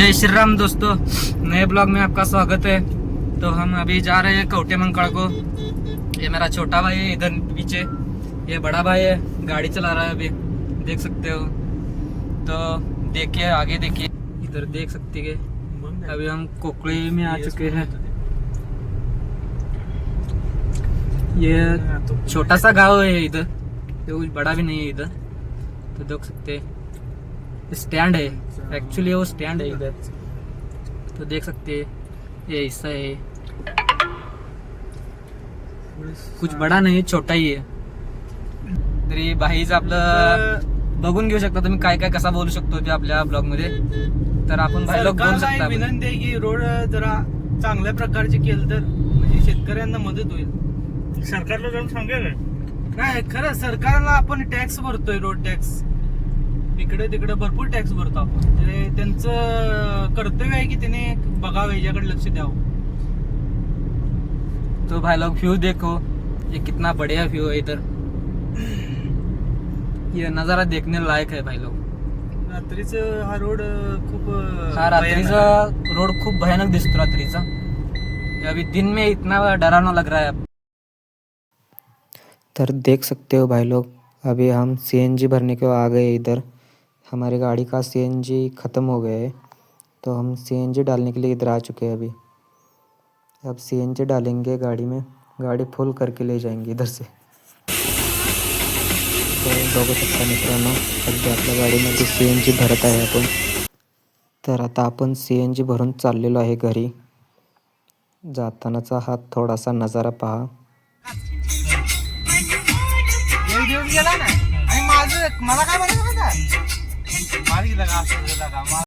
जय श्री राम दोस्तों, नए ब्लॉग में आपका स्वागत है। तो हम अभी जा रहे हैं कौटे मंकड़ को। ये मेरा छोटा भाई है, इधर पीछे। ये बड़ा भाई है, गाड़ी चला रहा है अभी, देख सकते हो। तो देखिए, आगे देखिए। इधर देख सकते हैं। अभी हम कोकड़ी में आ चुके हैं। ये छोटा सा गाँव है इधर। कुछ बड़ा भी नहीं है इधर। तो देख सकते हैं। स्टैंड है एक्चुअली वो स्टैंड है। इधर तो देख सकते हैं ये हिस्सा है। कुछ बडा नाही छोटा ही आहे तरी बाईच आपलं बघून घेऊ शकता तुम्ही काय काय कसा बोलू शकतो ते आपल्या ब्लॉगमध्ये. तर आपण भाई लोक बोलू सरकारला शकता विनंती आहे की रोड जरा चांगल्या प्रकारचे केलं तर म्हणजे शेतकऱ्यांना मदत होईल. सरकारला जाऊन सांगेल नाही खरं सरकारला आपण टॅक्स भरतोय रोड टॅक्स इकडे तिकडे भरपूर टॅक्स भरतो आपण. ते त्यांचं कर्तव्य आहे की त्याने बघावं याच्याकडे लक्ष द्यावं. तो भाई लोग व्यू देखो. ये कितना बढ़िया व्यू है इधर. ये नज़ारा देखने लायक है भाई लोग रात्रीच हा रोड खूप हा रात्रीचा रोड खूप भयानक दिसतो रात्रीचा. ये अभी दिन में इतना डरावना लग रहा है. तर देख सकते हो भाई लोग अभी हम सीएनजी भरने को आ गए इधर. हमारी गाड़ी का सीएनजी ख़त्म हो गया है तो हम सीएनजी डालने के लिए इधर आ चुके हैं अभी। अब सीएनजी डालेंगे गाड़ी में गाड़ी फुल करके ले जाएंगे इधर से। तर बघू शकता मित्रांनो सध्या आपल्या गाडीमध्ये सी एन जी भरत आहे आपण तर आता आपण सी एन जी भरून चाललेलो आहे घरी। जातानाचा हा थोडासा नजारा पहा। मला काय மறியில காசு